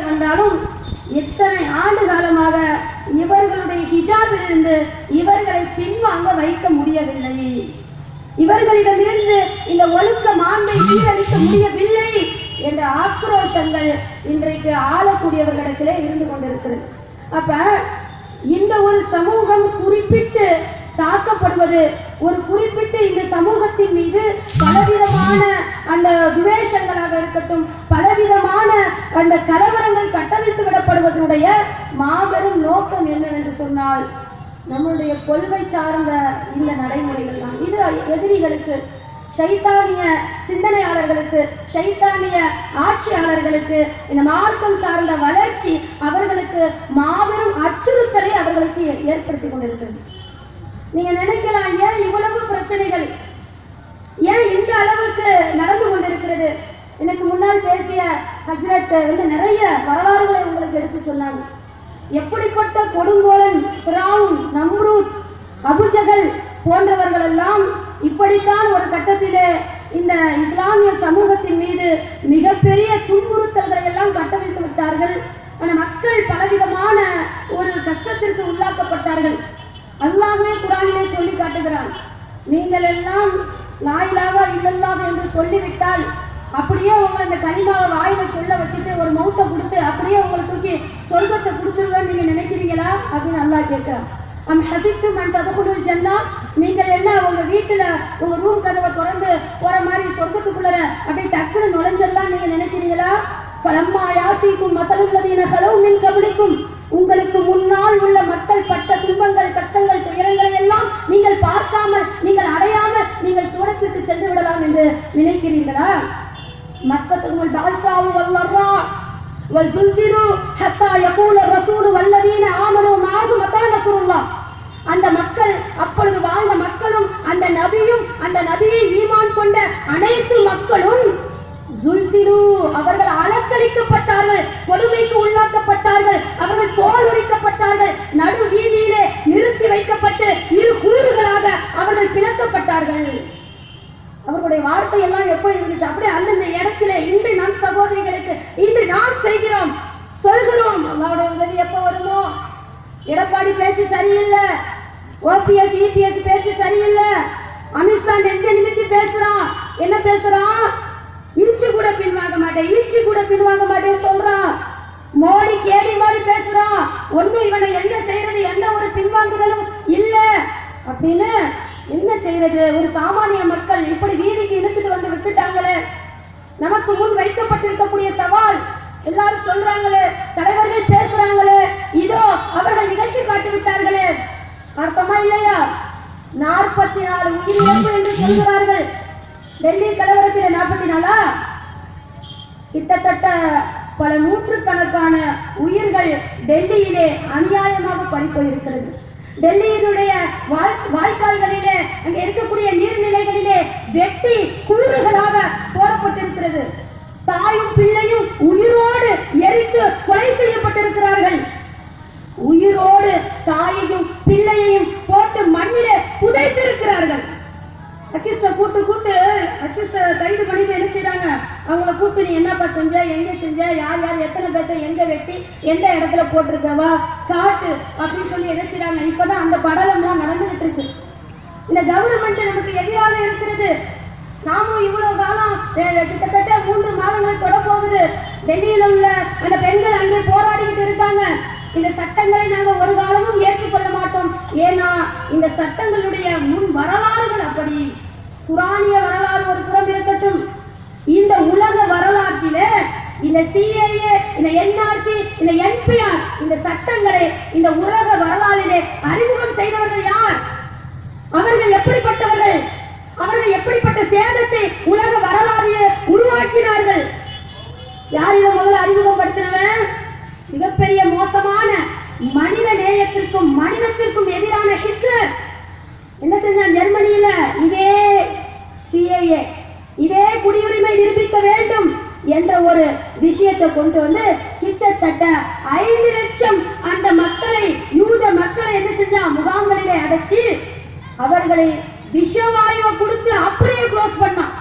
தேர்தல் வந்தாலும் எத்தனை ஆண்டு காலமாக இவர்களுடைய ஹிஜாபிலிருந்து இவர்களை பின்வாங்க வைக்க முடியவில்லை. இவர்களிடமிருந்து இந்த ஒழுக்க மாண்பை சீரழிக்க முடியவில்லை என்ற ஆக்ரோஷங்கள் இன்றைக்கு ஆளக்கூடியவர்களிடத்திலே இருந்து கொண்டிருக்கிறது. அப்ப இந்த ஒரு சமூகம் குறிப்பிட்டு தாக்கப்படுவது ஒரு குறிப்பிட்டு இந்த சமூகத்தின் மீது பலவிதமான அந்த விவேஷங்களாக இருக்கட்டும் பலவிதமான அந்த கலவரங்கள் கட்டமைத்து விடப்படுவதனுடைய மாபெரும் நோக்கம் என்னவென்று சொன்னால் நம்மளுடைய கொள்கை சார்ந்த இந்த நடைமுறைகள் தான் இது எதிரிகளுக்கு சைத்தானிய சிந்தனையாளர்களுக்கு சைத்தானிய ஆட்சியாளர்களுக்கு இந்த மார்க்கம் சார்ந்த வளர்ச்சி அவர்களுக்கு மாபெரும் அச்சுறுத்தலை அவர்களுக்கு ஏற்படுத்தி கொண்டிருக்கிறது. நீங்க நினைக்கலாம் ஏன் இவ்வளவு பிரச்சனைகள்? ஏன் இந்த அளவுக்கு நடந்து கொண்டிருக்கிறது? எனக்கு முன்னால் பேசிய ஹஜ்ரத் வந்து நிறைய வரலாறுகளை உங்களுக்கு எடுத்து சொன்னாங்க எப்படிப்பட்ட கொடுங்கோலன் பிராவுன் நம்ரூத் அபுஜகல் போன்றவர்கள் எல்லாம் இப்படித்தான் ஒரு கட்டத்திலே இந்த இஸ்லாமிய சமூகத்தின் மீது மிகப்பெரிய துன்புறுத்தல்களை எல்லாம் கட்டமைத்து விட்டார்கள். அந்த மக்கள் பலவிதமான ஒரு கஷ்டத்திற்கு உள்ளாக்கப்பட்டார்கள். அல்லாமே குரானிலே சொல்லி காட்டுகிறான். நீங்கள் எல்லாம் நாயிலாக இல்லல்லாஹ் என்று சொல்லிவிட்டால் அப்படியே உங்களை அந்த கனிமாவை வாயில சொல்ல வச்சுட்டு ஒரு மவுத்தை கொடுத்து அப்படியே உங்களை தூக்கி சொர்க்கத்தை கொடுத்துருவேன்னு நீங்க நினைக்கிறீங்களா? அப்படின்னு நல்லா கேட்கிறான் அம் ஹசித்து மண் ததுகுலுல் ஜன்னா நீங்கள் என்ன உங்க வீட்டுல உங்க ரூம் கதவை திறந்து போற மாதிரி சொர்க்கத்துக்குள்ள அப்படி டக்குன்னு நுழைஞ்செல்லாம் நீங்க நினைக்கிறீங்களா? பலம்மா யாசிக்கும் மசலுள்ளதீன கலவு மின் கபடிக்கும் உங்களுக்கு முன்னால் உள்ள மக்கள் பட்ட துன்பங்கள் கஷ்டங்கள் துயரங்களை எல்லாம் நீங்கள் பார்க்காமல் நீங்கள் அடையாமல் நீங்கள் சூடத்திற்கு சென்று விடலாம் என்று நினைக்கிறீர்களா? مستهم البأساء والضراء وزلزلوا حتى يقول الرسول والذين آمنوا معه متى نصر الله அந்த மக்கள் அப்பொழுது வாழ்ந்த மக்களும் அந்த நபியும் அந்த நபியை ஈமான் கொண்ட அனைத்து மக்களும் ஜுல்சிலு அவர்கள் அலக்களிக்கப்பட்டார்கள் கொடுமைக்கு உள்ளாக்கப்பட்டார்கள் அவர்கள் தோல் உரிக்கப்பட்டார்கள் நடு வீதியிலே நிறுத்தி வைக்கப்பட்டு இரு கூறுகளாக அவர்கள் பிளக்கப்பட்டார்கள் அவர்களுடைய வார்த்தை எல்லாம் எப்படி இருந்துச்சு? அப்படியே அந்தந்த இடத்துல இன்று நம் சகோதரிகளுக்கு இன்று நாம் செய்கிறோம் சொல்கிறோம். அல்லாவுடைய உதவி எப்ப வருமோ? எடப்பாடி பேச்சு சரியில்லை. ஓபிஎஸ் இபிஎஸ் பேச்சு சரியில்லை. அமித்ஷா நெஞ்ச நிமித்தி பேசுறான். என்ன பேசுறான்? இன்ச்சு கூட பின்வாங்க மாட்டேன் இன்ச்சு கூட பின்வாங்க மாட்டேன்னு சொல்றான். மோடி கேடி மாதிரி பேசுறான். ஒண்ணு இவனை என்ன செய்யறது? எந்த ஒரு பின்வாங்குதலும் இல்ல. அப்படின்னு செய்யறது ஒரு சாமானிய மக்கள் இப்படி வீதிக்கு இழுத்துட்டு வந்து விட்டுட்டாங்களே. நமக்கு முன் வைக்கப்பட்டிருக்கக்கூடிய சவால் எல்லாரும் சொல்றாங்களே தலைவர்கள் பேசுறாங்களே இதோ அவர்கள் நிகழ்ச்சி காட்டி விட்டார்களே. அர்த்தமா இல்லையா? நாற்பத்தி நாலு உயிரிழப்பு என்று சொல்கிறார்கள். டெல்லி கலவரத்தில் நாற்பத்தி நாலா கிட்டத்தட்ட பல நூற்றுக்கணக்கான உயிர்கள் டெல்லியிலே அநியாயமாக பறிப்போயிருக்கிறது டெல்லியினுடைய வாய்க்கால்களிலே அங்கே இருக்கக்கூடிய நீர்நிலைகளிலே வெட்டி குளிர்களாக போடப்பட்டிருக்கிறது. தாயும் பிள்ளையும் உயிரோடு எரித்து கொலை செய்யப்பட்டிருக்கிறார்கள். உயிரோடு தாயையும் பிள்ளையையும் போட்டு மண்ணிலே புதைத்திருக்கிறார்கள். அக்கிஷ்ட கூட்டு கூட்டு அக்கிஷ்ட கைது பண்ணிட்டு என்ன செய்யறாங்க அவங்கள கூட்டு நீ என்னப்பா செஞ்ச எங்க செஞ்ச யார் யார் எத்தனை பேர்த்த எங்க வெட்டி எந்த இடத்துல போட்டிருக்கவா காட்டு அப்படின்னு சொல்லி என்ன செய்யறாங்க இப்பதான் அந்த படலம்லாம் நடந்துகிட்டு இருக்கு. இந்த கவர்மெண்ட் நமக்கு எதிராக இருக்கிறது. நாமும் இவ்வளவு காலம் கிட்டத்தட்ட மூன்று மாதங்கள் தொட போகுது டெல்லியில உள்ள அந்த பெண்கள் அங்கே போராடிக்கிட்டு இருக்காங்க. இந்த சட்டங்களை நாங்க ஒரு காலம் ஏன்னா இந்த சட்டங்களுடைய முன் வரலாறுகள் அப்படி. குரானிய வரலாறு ஒரு புறம் இருக்கட்டும். இந்த உலக வரலாற்றில இந்த சிஏஏ இந்த என்ஆர்சி இந்த என்பிஆர் இந்த சட்டங்களை இந்த உலக வரலாறிலே அறிமுகம் செய்தவர்கள் யார்? அவர்கள் எப்படிப்பட்டவர்கள்? அவர்கள் எப்படிப்பட்ட சேதத்தை உலக வரலாறிலே உருவாக்கினார்கள்? யார் இதை முதல்ல அறிமுகப்படுத்தினவன்? மனித நேயத்திற்கும் மனிதத்திற்கும் எதிரான ஹிட்லர். என்ன செஞ்சான் ஜெர்மனியில? இதே சிஏஏ இதே குடியுரிமை நிரூபிக்க வேண்டும் என்ற ஒரு விஷயத்தை கொண்டு வந்து கிட்டத்தட்ட ஐந்து லட்சம் அந்த மக்களை யூத மக்களை என்ன செஞ்சான்? முகாம்களிலே அடைச்சு அவர்களை விஷவாயுவை கொடுத்து அப்படியே க்ளோஸ் பண்ணான்.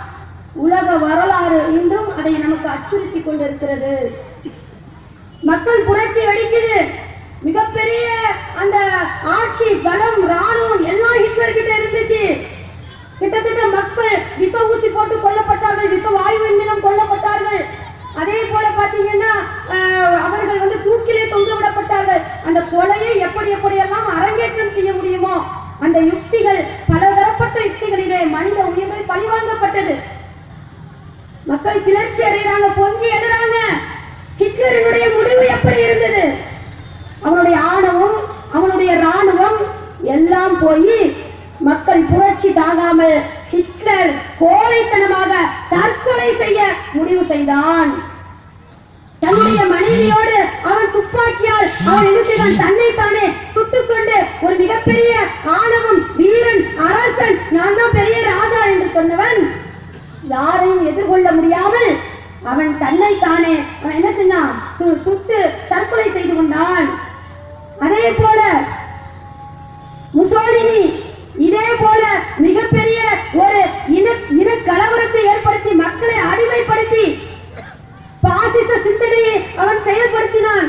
உலக வரலாறு இன்றும் அதை நமக்கு அச்சுறுத்தி கொண்டிருக்கிறது. மக்கள் புரட்சி வெடிக்குது. மிகப்பெரிய அந்த ஆட்சி பலம் ராணுவம் எல்லாம் ஹிட்லர் கிட்ட இருந்துச்சு. கிட்டத்தட்ட மக்கள் விஷ ஊசி போட்டு கொல்லப்பட்டார்கள் விஷ வாயுவின் மூலம் கொல்லப்பட்டார்கள். அதே போல பாத்தீங்கன்னா ஆஹ், அவர்கள் வந்து தூக்கிலே தொங்க விடப்பட்டார்கள் அந்த கொலையை எப்படி எப்படியெல்லாம் அரங்கேற்றம் செய்ய முடியுமோ அந்த யுக்திகள் பலதரப்பட்ட யுக்திகளிலே மனித உயிர்கள் பழிவாங்கப்பட்டது மக்கள் கிளர்ச்சி அடைகிறாங்க பொங்கி எழுறாங்க ஹிட்லரினுடைய முடிவு எப்படி இருந்தது அவனுடைய ஆணவம் அவனுடைய ராணுவம் எல்லாம் போய் மக்கள் புரட்சி தாங்காமல் ஹிட்லர் கோழைத்தனமாக தற்கொலை செய்ய முடிவு செய்தான் தன்னுடைய மனைவியோடு அவன் துப்பாக்கியால் அவன் என்ன செய்தான் தன்னை தானே சுட்டுக் கொண்டு ஒரு மிகப்பெரிய ஆணவம் வீரன் அரசன் நான் தான் பெரிய ராஜா என்று சொன்னவன். யாரையும் எதிர்கொள்ள முடியாமல் அவன் தன்னை தானே அவன் என்ன செஞ்சான் சுட்டு தற்கொலை செய்து கொண்டான். அதே போல முசோலினி இதே போல மிகப்பெரிய ஒரு இன இன கலவரத்தை ஏற்படுத்தி மக்களை அடிமைப்படுத்தி பாசிச சிந்தனையை அவன் செயல்படுத்தினான்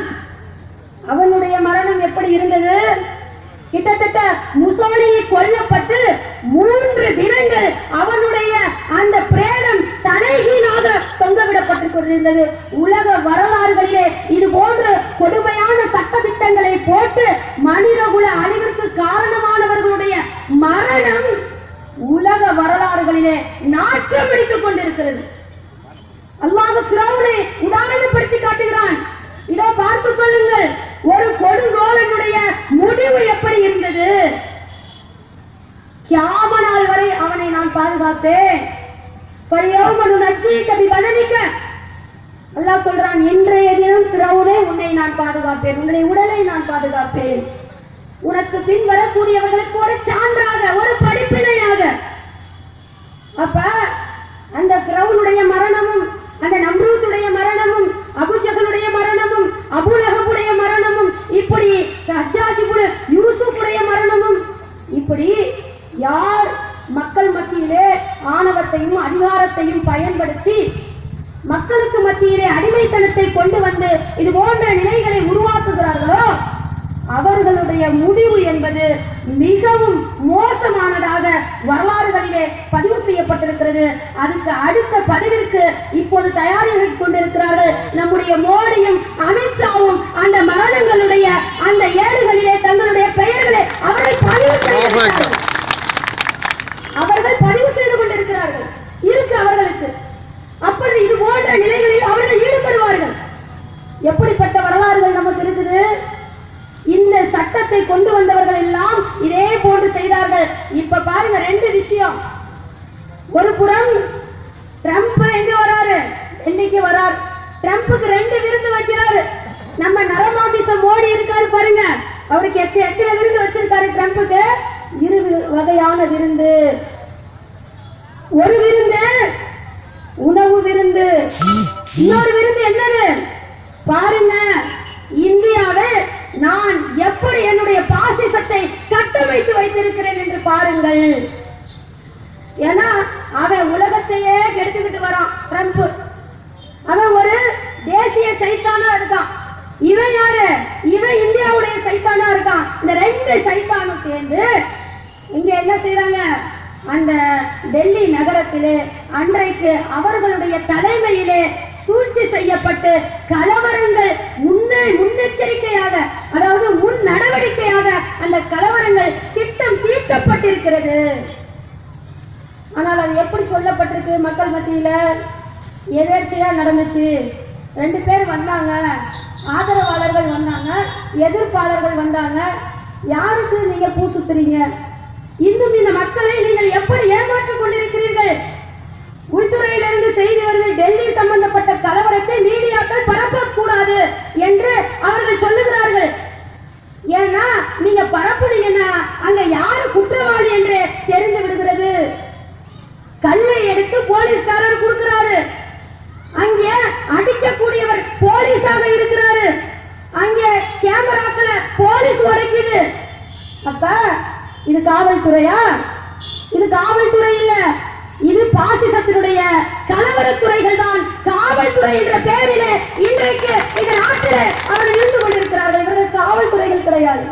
அவனுடைய மரணம் எப்படி இருந்தது கிட்டத்தட்ட முசோலினி கொல்லப்பட்டு மூன்று தினங்கள் அவனுடைய அந்த பிரேதம் தலைகீழாக தொங்கவிடப்பட்டுக் கொண்டிருந்தது உலக வரலாறுகளிலே இது போன்ற கொடுமையான சட்ட திட்டங்களை போட்டு மனித குல அழிவிற்கு காரணமானவர்களுடைய மரணம் உலக வரலாறுகளிலே நாற்றம் பிடித்துக் கொண்டிருக்கிறது. அல்லாஹ் சிராவனை உதாரணப்படுத்தி காட்டுகிறான். இதோ பார்த்துக் கொள்ளுங்கள். ஒரு கொடுங்கோலனுடைய முடிவு எப்படி இருந்தது? கியாம நாள் வரை அவனை நான் பாதுகாப்பேன். பழையோமனு நச்சியை கவி பதனிக்க அல்லாஹ் சொல்றான் இன்றைய தினம் சிறவுனே உன்னை நான் பாதுகாப்பேன். உன்னுடைய உடலை நான் பாதுகாப்பேன். உனக்கு பின் வரக்கூடியவர்களுக்கு ஒரு சான்றாக ஒரு படிப்பினையாக. அப்ப அந்த கிரவுனுடைய மரணமும் அந்த நம்ரூத்துடைய மரணமும் அபுஜகனுடைய மரணமும் அபுலகம் மரணமும் இப்படி ஹஜ்ஜாஜிபுட யூசுஃபுடைய மரணமும் இப்படி யார் மக்கள் மத்தியிலே ஆணவத்தையும் அதிகாரத்தையும் பயன்படுத்தி மக்களுக்கு மத்தியிலே அடிமைத்தனத்தை கொண்டு வந்து இது போன்ற நிலைகளை உருவாக்குகிறார்களோ அவர்களுடைய முடிவு என்பது மிகவும் மோசமானதாக வரலாறுகளிலே பதிவு செய்யப்பட்டிருக்கிறது. அதுக்கு அடுத்த பதிவிற்கு இப்போது தயாரித்துக் கொண்டிருக்கிறார்கள். நம்முடைய மோடியும் அமித்ஷாவும் அந்த மரணங்களுடைய அந்த ஏடுகளிலே தங்களுடைய பெயர்களை அவர்கள் பதிவு செய்திருக்கிறார்கள் அவர்கள் பதிவு செய்து கொண்டிருக்கிறார்கள் இருக்கு அவர்களுக்கு அப்படி இது போன்ற நிலைகளில் அவர்கள் ஈடுபடுவார்கள் எப்படிப்பட்ட வரலாறுகள் நமக்கு இருக்குது இந்த சட்டத்தை கொண்டு வந்தவர்கள் எல்லாம் இதே இருக்கிறார்கள் இப்ப பாருங்க ரெண்டு விஷயம். ஒரு புறம் ட்ரம்ப் எங்க வராரு? டெல்லிக்கு வரார். ட்ரம்ப்புக்கு ரெண்டு விருந்து வைக்கிறாரு. நம்ம நரமாமிச மோடி இருக்காரு பாருங்க. அவருக்கு எட்டு எத்தனை விருந்து வச்சிருக்காரு ட்ரம்ப்புக்கு இரு வகையான விருந்து. ஒரு விருந்து உணவு விருந்து. இன்னொரு விருந்து என்னது? பாருங்க. எப்படி என்னுடைய பாசிசத்தை கட்டமைத்து வைத்திருக்கிறேன் என்று பாருங்கள். ஏன்னா அவன் உலகத்தையே கெடுத்துக்கிட்டு வரான் ட்ரம்ப் அவன் ஒரு தேசிய சைத்தானா இருக்கான். இவன் யாரு? இவன் இந்தியாவுடைய சைத்தானா இருக்கான். இந்த ரெண்டு சைத்தானும் சேர்ந்து இங்க என்ன செய்யறாங்க அந்த டெல்லி நகரத்திலே அன்றைக்கு அவர்களுடைய தலைமையிலே சூழ்ச்சி செய்யப்பட்டு கலவரங்கள் முன்னே முன்னெச்சரிக்கையாக அதாவது முன் நடவடிக்கையாக அந்த கலவரங்கள் திட்டம் தீர்க்கப்பட்டிருக்கிறது ஆனால் அது எப்படி சொல்லப்பட்டிருக்கு மக்கள் மத்தியில? எதேர்ச்சியா நடந்துச்சு? ரெண்டு பேர் வந்தாங்க ஆதரவாளர்கள் வந்தாங்க எதிர்ப்பாளர்கள் வந்தாங்க. யாருக்கு நீங்க பூ சுத்துறீங்க? இன்னும் இந்த மக்களை நீங்கள் எப்படி ஏமாற்றிக் கொண்டிருக்கிறீர்கள்? உள்துறையிலிருந்து செய்தி வருது டெல்லி சம்பந்தப்பட்ட கலவரத்தை மீடியாக்கள் பரப்பக்கூடாது என்று அவர்கள் சொல்லுகிறார்கள். ஏன்னா நீங்க பரப்புனீங்கன்னா அங்க யாரு குற்றவாளி என்று தெரிந்து விடுகிறது? கல்லை எடுத்து போலீஸ்காரர் கொடுக்கிறாரு. அங்கே அடிக்கக்கூடியவர் போலீஸாக இருக்கிறாரு. அங்கே கேமராக்கள போலீஸ் உடைக்குது. அப்ப இது காவல்துறையா? இது காவல்துறை இல்லை. இது பாசிசத்தினுடைய கலவரத்துறைகள் தான் காவல்துறை என்ற பெயரிலே இன்றைக்கு இந்த நாட்டிலே அவர்கள் இருந்து கொண்டிருக்கிறார்கள். இவர்கள் காவல்துறைகள் கிடையாது.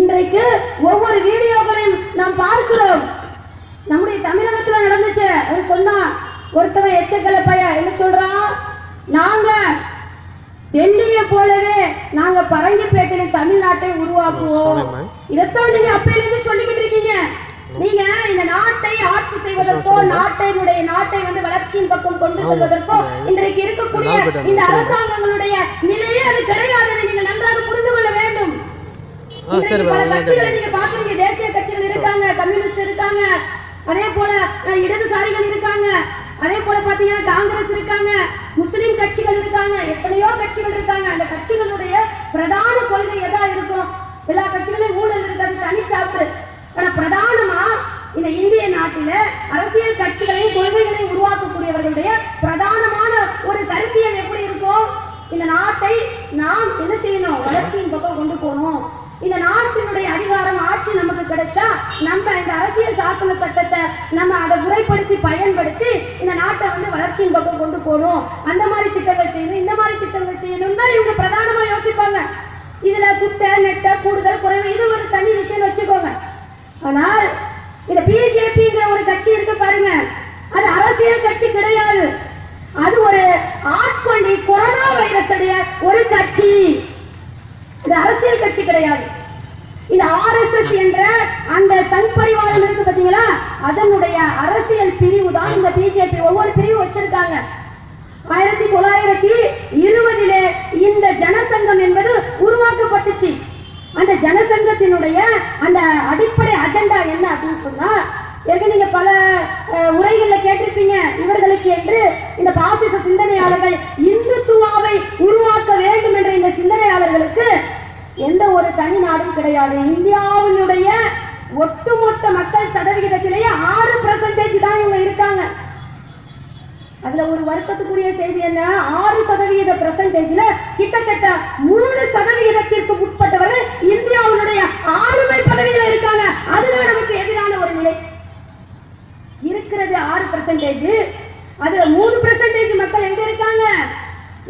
இன்றைக்கு ஒவ்வொரு வீடியோக்களையும் நாம் பார்க்கிறோம். நம்முடைய தமிழகத்துல நடந்துச்சு. சொன்னா ஒருத்தவன் எச்சக்கல பையன் என்ன சொல்றான் நாங்க டெல்லியை போலவே நாங்க பரங்கிப்பேட்டையில் தமிழ்நாட்டை உருவாக்குவோம். இதைத்தான் நீங்க அப்பையிலிருந்து சொல்லிக்கிட்டு இருக்கீங்க. நீங்க இந்த நாட்டை ஆட்சி செய்வதற்கோ நாட்டினுடைய நாட்டை வந்து வளர்ச்சியின் பக்கம் கொண்டு செல்வதற்கோ இன்றைக்கு இருக்கக்கூடிய இந்த அரசாங்கங்களுடைய நிலையே அது கிடையாது நீங்க நன்றாக புரிந்து கொள்ள வேண்டும். நீங்க பாக்குறீங்க தேசிய கட்சிகள் இருக்காங்க கம்யூனிஸ்ட் இருக்காங்க. அதே போல இடதுசாரிகள் இருக்காங்க. அதே போல பாத்தீங்கன்னா காங்கிரஸ் இருக்காங்க. முஸ்லிம் கட்சிகள் இருக்காங்க. எத்தனையோ கட்சிகள் இருக்காங்க. அந்த கட்சிகளுடைய பிரதான கொள்கை எதா இருக்கும்? எல்லா கட்சிகளையும் ஊழல் இருக்காது தனிச்சாப்பு ஆனா பிரதானமா இந்த இந்திய நாட்டில அரசியல் கட்சிகளையும் கொள்கைகளையும் உருவாக்கக்கூடியவர்களுடைய பிரதானமான ஒரு கருத்தியல் எப்படி இருக்கும் இந்த நாட்டை நாம் என்ன செய்யணும்? வளர்ச்சியின் பக்கம் கொண்டு போகணும். இந்த நாட்டினுடைய அதிகாரம் ஆட்சி நமக்கு கிடைச்சா நம்ம இந்த அரசியல் சாசன சட்டத்தை நம்ம அதை முறைப்படுத்தி பயன்படுத்தி இந்த நாட்டை வந்து வளர்ச்சியின் பக்கம் கொண்டு போகணும். அந்த மாதிரி திட்டங்கள் செய்யணும் இந்த மாதிரி திட்டங்கள் செய்யணும் தான் இவங்க பிரதானமா யோசிப்பாங்க. இதுல குட்டை நெட்டை கூடுதல் குறைவு இது ஒரு தனி விஷயம் வச்சுக்கோ. ஆனால் இந்த பிஜேபிங்கிற ஒரு கட்சி இருக்கு பாருங்க. அது அரசியல் கட்சி கிடையாது. அது ஒரு ஆட்கொண்டி கொரோனா வைரஸ் உடைய ஒரு கட்சி. இது அரசியல் கட்சி கிடையாது. இது ஆர்எஸ்எஸ் என்ற அந்த சங் பரிவாரம் இருக்கு பாத்தீங்களா? அதனுடைய அரசியல் பிரிவு தான் இந்த பிஜேபி. ஒவ்வொரு பிரிவு வச்சிருக்காங்க. ஆயிரத்தி தொள்ளாயிரத்தி இருபதிலே இந்த ஜனசங்கம் என்பது உருவாக்கப்பட்டுச்சு. ஜனசங்கத்தினுடைய அந்த அடிப்படை அஜெண்டா என்ன அப்படின்னு சொன்னா எது நீங்க பல உரைகள்ல கேட்டிருப்பீங்க. இவர்களுக்கு என்று இந்த பாசிச சிந்தனையாளர்கள் இந்துத்துவாவை உருவாக்க வேண்டும் என்ற இந்த சிந்தனையாளர்களுக்கு எந்த ஒரு தனி நாடும் கிடையாது. இந்தியாவினுடைய ஒட்டுமொத்த மக்கள் சதவிகிதத்திலேயே ஆறு பர்சன்டேஜ் தான் அதுல ஒரு வருத்தத்துக்குரிய செய்தி என்ன? ஆறு சதவீத பிரசன்டேஜ்ல கிட்டத்தட்ட மூணு சதவிகிதத்திற்கு உட்பட்டவர்கள் இந்தியாவுடைய ஆளுமை பதவியில இருக்காங்க. அதுதான் நமக்கு எதிரான ஒரு நிலை. இருக்கிறது ஆறு பர்சன்டேஜ் அதுல மூணு பர்சன்டேஜ் மக்கள் எங்க இருக்காங்க?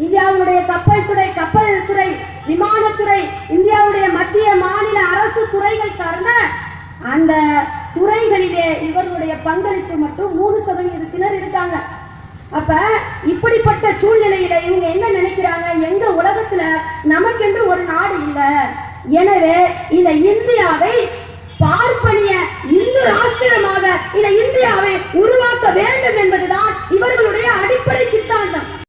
இந்தியாவுடைய கப்பல் துறை கப்பல் துறை விமானத்துறை இந்தியாவுடைய மத்திய மாநில அரசு துறைகள் சார்ந்த அந்த துறைகளிலே இவர்களுடைய பங்களிப்பு மட்டும் மூணு சதவீதத்தினர் இருக்காங்க. அப்ப இப்படிப்பட்ட சூழ்நிலையில இவங்க என்ன நினைக்கிறாங்க? எங்க உலகத்துல நமக்கென்று ஒரு நாடு இல்ல. எனவே இந்த இந்தியாவை பார்ப்பனிய இந்து ராஷ்டிரமாக இந்த இந்தியாவை உருவாக்க வேண்டும் என்பதுதான் இவர்களுடைய அடிப்படை சித்தாந்தம்.